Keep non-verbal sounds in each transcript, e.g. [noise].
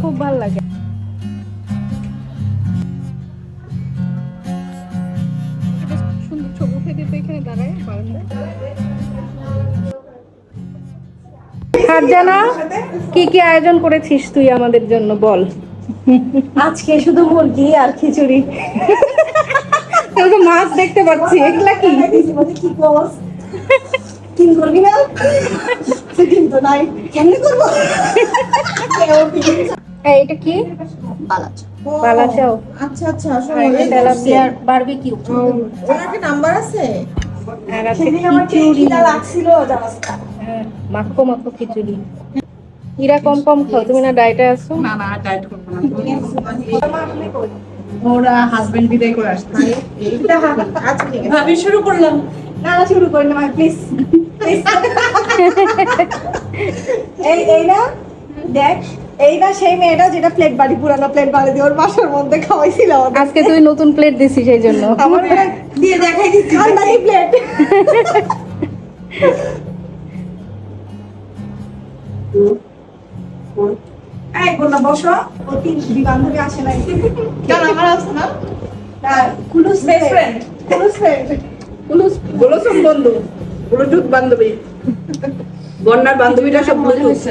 খুব ভালো লাগে। সুন্দর ছবি উঠে দিতে এখানে দাঁড়ায় বারান্দায়। ফারজানা কি কি আয়োজন করেছিস তুই আমাদের জন্য বল। আজকে শুধু মুরগি আর খিচুড়ি। মাছ দেখতে পাচ্ছি এগুলা কি? কি করবি না? সে কিন্তু নাই। কেমনে করব? এই, এটা কি? বালা চাও আচ্ছা আচ্ছা বারবিকিউ ওনার কি নাম্বার আছে? আর খিচুড়ি। লাগছিল জানাস না হ্যাঁ, মাখো মাখো খিচুড়ি। ইরা কম কম খাও তুমি না ডায়েটে আছো? না না ডায়েট করব না। ওরা হাজবেন্ড বিদায় করে আসছে। আচ্ছা ভাবি শুরু করলাম। না না শুরু করি না প্লিজ এই এই না? দেখ এই না সেই মেয়েটা যেটা প্লেট বাড়ি পুরানো প্লেট বাড়ি দিয়ে ওর বাসার মধ্যে খাওয়াইছিল আজকে তুই নতুন প্লেট দিছিস সেই জন্য। আমার [laughs] দিয়ে দেখাই দিচ্ছি। খানদানি প্লেট এই বললাম বসো। ও তিন দুই বান্ধবী আসে নাই। কেন আমার না। তার কুলুস বেস্ট ফ্রেন্ড কুলুস ফ্রেন্ড বলেছেন বন্ধু ব্লুটুথ বান্ধবী। বন্যার বান্ধবীরা সব ব্লুটুথ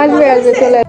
আসবে আসবে চলে।